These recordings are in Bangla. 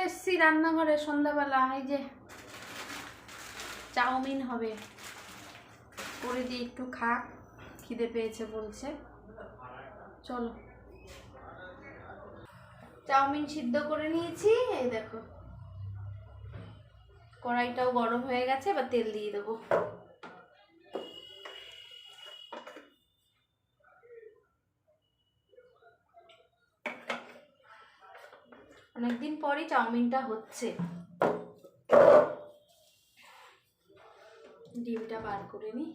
চলে এসেছি রান্নাঘরে সন্ধ্যাবেলা, এই যে চাউমিন হবে। করে দিয়ে একটু খা খিদে পেয়েছে বলছে। চলো। চাউমিন সিদ্ধ করে নিয়েছি, এই দেখো। কড়াইটাও গরম হয়ে গেছে, এবার তেল দিয়ে দেবো। অনেকদিন পরই চাউমিনটা হচ্ছে। ডিমটা বার করে নি।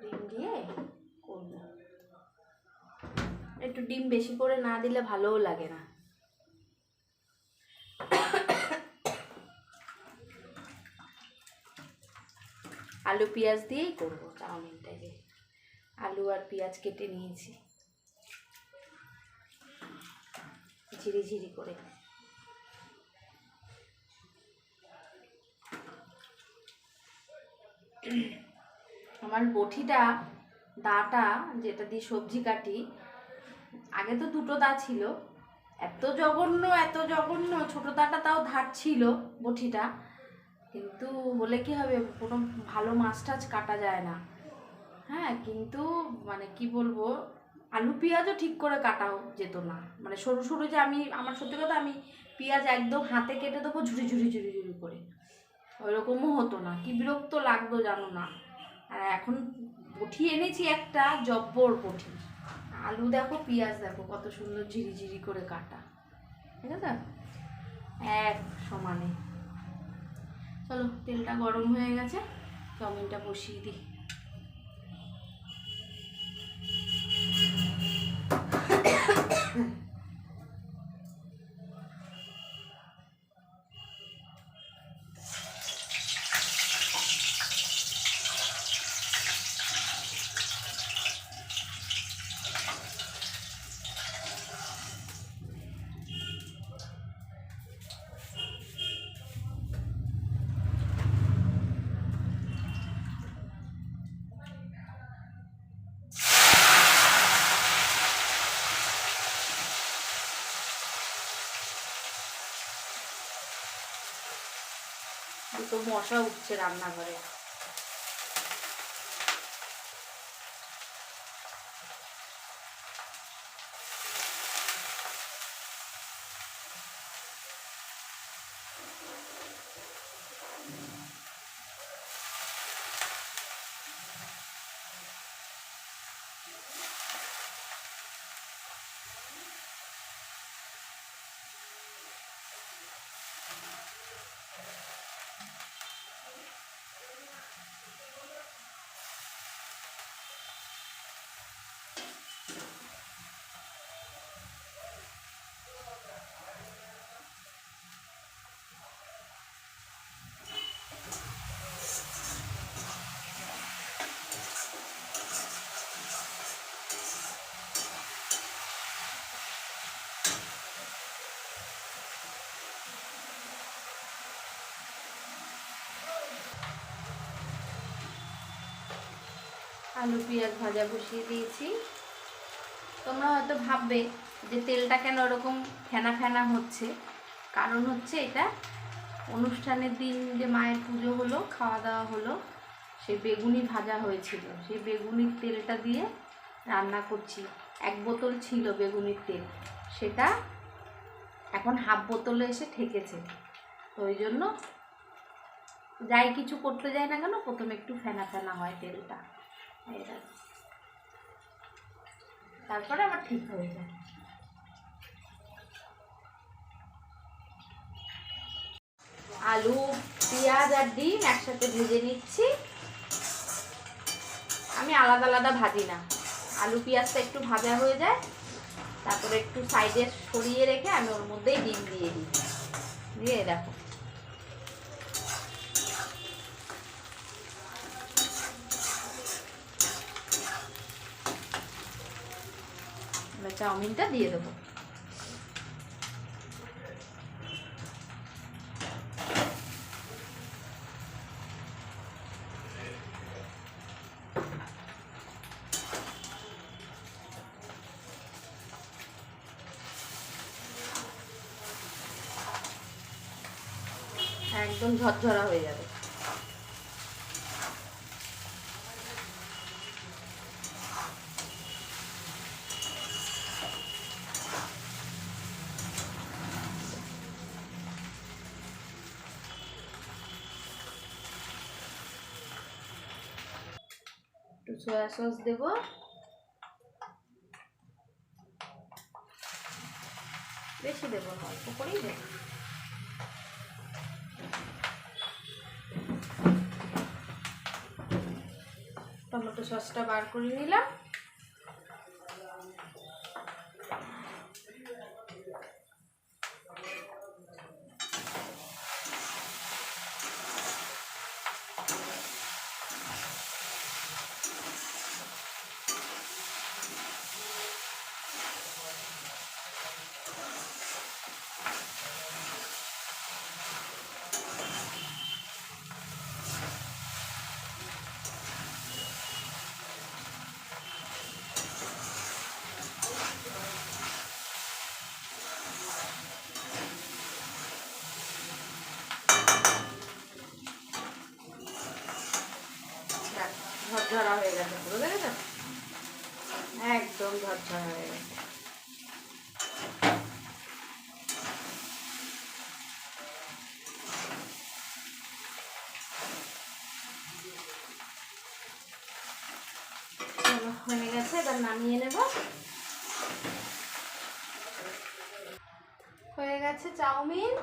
ডিম দিয়ে করব। একটু ডিম বেশি করে না দিলে ভালোও লাগে না। আলু পেঁয়াজ দিয়েই করব চাউমিনটা যে আলু আর পেঁয়াজ কেটে নিয়েছি। ঝিরি ঝিরি করে। আমার বটিটা দাটা, যেটা দিয়ে সবজি কাটি, আগে তো দুটো দা ছিল। এত জঘন্য এত জঘন্য, ছোট দাটা তাও ধার ছিল বটিটা কিন্তু বলে কি হবে? কোনো ভালো মাছ টাছ কাটা যায় না। হ্যাঁ কিন্তু মানে কি বলব? আলু পেঁয়াজও ঠিক করে কাটাও যেত না। মানে সরু সরু যে আমি, আমার সত্যি কথা আমি পেঁয়াজ একদম হাতে কেটে দেবো ঝুড়ি ঝুড়ি ঝুড়ি ঝুড়ি করে। ওইরকমও হতো না, কি বিরক্ত লাগতো জানো না। আর এখন পঠি এনেছি একটা, জব্বর পঠি। আলু দেখো, পেঁয়াজ দেখো, কত সুন্দর ঝিরি ঝিরি করে কাটা। ঠিক আছে? এক সমানে। চলো, তেলটা গরম হয়ে গেছে, চাউমিনটা বসিয়ে দিই। দুটো মশা উঠছে রান্নাঘরে। আলু, পেঁয়াজ ভাজা বসিয়ে দিয়েছি। তোমরা হয়তো ভাববে যে তেলটা কেন ওরকম ফেনা ফেনা হচ্ছে। কারণ হচ্ছে এটা অনুষ্ঠানের দিন যে মায়ের পুজো হলো খাওয়া দাওয়া হলো সেই বেগুনি ভাজা হয়েছিল। সেই বেগুনির তেলটা দিয়ে রান্না করছি। এক বোতল ছিল বেগুনির তেল। সেটা এখন হাফ বোতলে এসে ঠেকেছে। তো ওই জন্য যাই কিছু করতে যায় না কেন, প্রথমে একটু ফেনা ফেনা হয় তেলটা। তারপরে আবার ঠিক হয়ে যায়। আলু, পেঁয়াজ আর ডিম একসাথে ভেজে নিচ্ছি। আমি আলাদা আলাদা ভাজি না। আলু, পেঁয়াজটা একটু ভাজা হয়ে যায়। তারপরে একটু সাইডে সরিয়ে রেখে আমি ওর মধ্যেই ডিম দিয়ে দিই। দিয়ে দেখো এবার চাউমিনটা দিয়ে দেবো। একদম ঝরঝরা হয়ে যাবে। সয়া সস দেবো। বেশি দেবো না অল্প করেই দেব। টমেটো সসটা বার করে নিলাম দেখ, ঝরঝরা হয়ে গেছে পুরো দেখেছ একদম ঝরঝরা হয়ে গেছে চলো, হয়ে গেছে, এবার নামিয়ে নেব। হয়ে গেছে চাউমিন।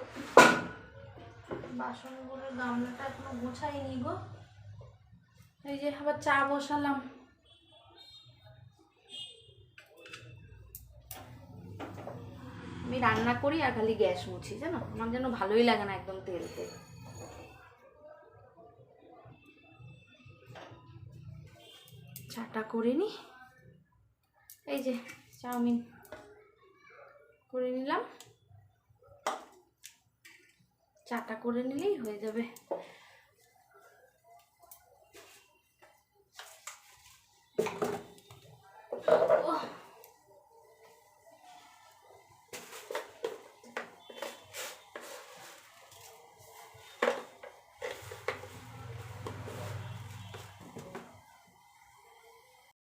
বাসনগুলোর গামলাটা এখনও গোছাইনি গো। এই যে আবার চা বসালাম। আমি রান্না করি আর খালি গ্যাস মুছি, জানো? আমার যেন ভালোই লাগে না একদম তেল তেল। চাটা করে নি। এই যে চাউমিন করে নিলাম। চাটা করে নিলেই হয়ে যাবে। ও